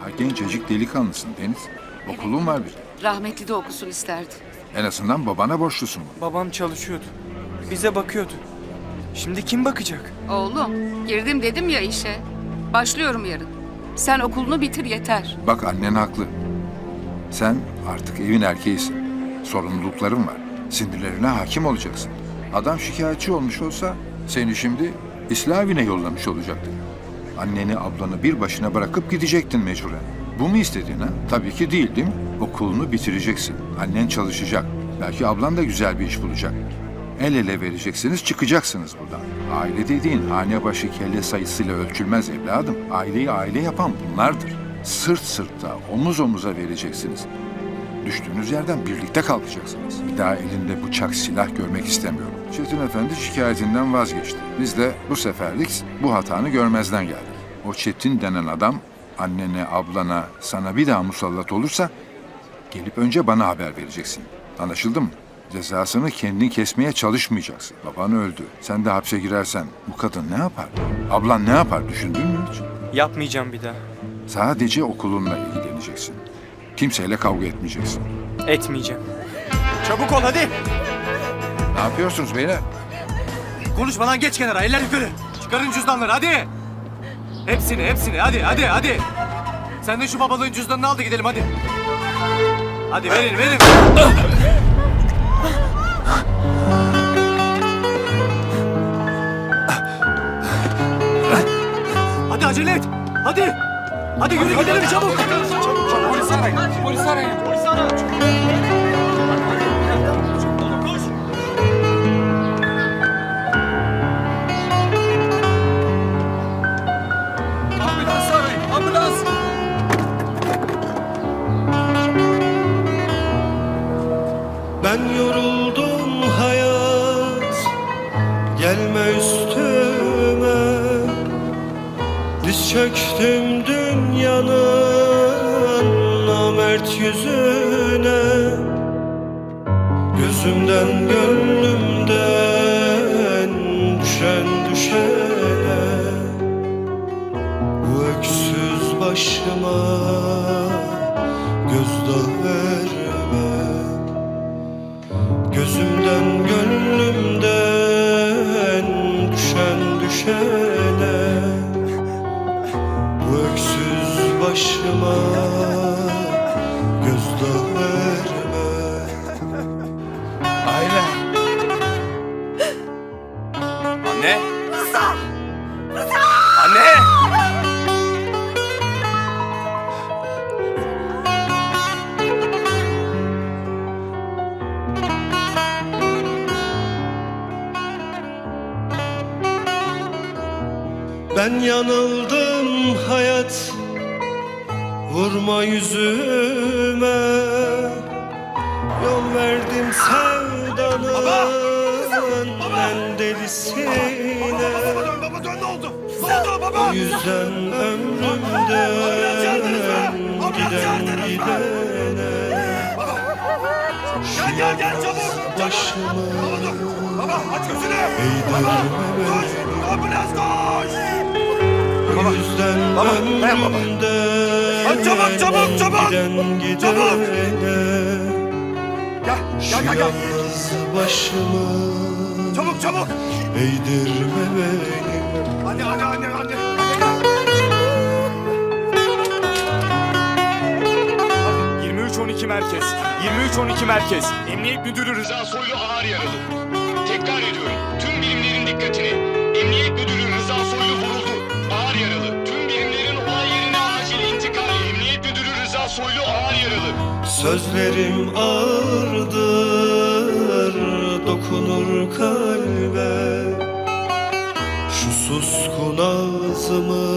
Ha, gencecik delikanlısın Deniz. Okulun var bir. Rahmetli de okusun isterdi. En azından babana borçlusun. Babam çalışıyordu. Bize bakıyordu. Şimdi kim bakacak? Oğlum, girdim dedim ya işe. Başlıyorum yarın. Sen okulunu bitir yeter. Bak annen haklı. Sen artık evin erkeğisin. Sorumlulukların var. Sinirlerine hakim olacaksın. Adam şikayetçi olmuş olsa seni şimdi İslah evine yollamış olacaktı. Anneni ablanı bir başına bırakıp gidecektin mecburen. Bu mu istediğin ha? Tabii ki değil değil mi? Okulunu bitireceksin. Annen çalışacak. Belki ablan da güzel bir iş bulacak. El ele vereceksiniz, çıkacaksınız buradan. Aile dediğin hane başı kelle sayısıyla ölçülmez evladım. Aileyi aile yapan bunlardır. Sırt sırta, omuz omuza vereceksiniz. Düştüğünüz yerden birlikte kalkacaksınız. Bir daha elinde bıçak, silah görmek istemiyorum. Çetin Efendi şikayetinden vazgeçti. Biz de bu seferlik bu hatanı görmezden geldik. O Çetin denen adam annene, ablana, sana bir daha musallat olursa gelip önce bana haber vereceksin. Anlaşıldı mı? Cezasını kendin kesmeye çalışmayacaksın. Baban öldü. Sen de hapse girersen bu kadın ne yapar? Ablan ne yapar düşündün mü hiç? Yapmayacağım bir daha. Sadece okulunla ilgileneceksin. Kimseyle kavga etmeyeceksin. Etmeyeceğim. Çabuk ol hadi. Ne yapıyorsunuz beyler? Konuşmadan geç kenara eller yukarı. Çıkarın cüzdanları hadi. Hepsini hepsini hadi hadi hadi. Sen de şu babalığın cüzdanını al da gidelim hadi. Hadi verin verin. Hadi acele et. Hadi. Hadi yürü gidelim çabuk. Polisi Ben yoruldum hayat. Gelme üstüme. Diz çöktüm dünyanın Namert yüzüne. Gözümden gönlümden Düşen düşene. Bu öksüz başıma Gözdağı verme. Gözümden gönlümden düşen düşene. Bu öksüz başıma Ben yanıldım hayat Vurma yüzüme Yol verdim sevdanın En delisine Baba dön ne oldu? Ne oldu baba? O yüzden ömrümden giden gidene Gel gel gel çabuk. Başımı Baba aç gözünü. eğdirmeme Koş. Ambulans koş. O yüzden Baba, dayan baba. Hadi çabuk, çabuk, çabuk. Giden Çabuk. Gel Şu gel gel. gel. yalnız başımı Çabuk çabuk. Eğdirme benim Hadi hadi hadi hadi. 23-12 merkez. 23-12 merkez. Emniyet Müdürü Rıza Soylu ağır yaralı. Tekrar ediyorum. Tüm birimlerin dikkatini. Emniyet Müdürü Rıza Soylu vuruldu. Soylu ağır. Sözlerim ağırdır Dokunur kalbe Şu suskun ağzımı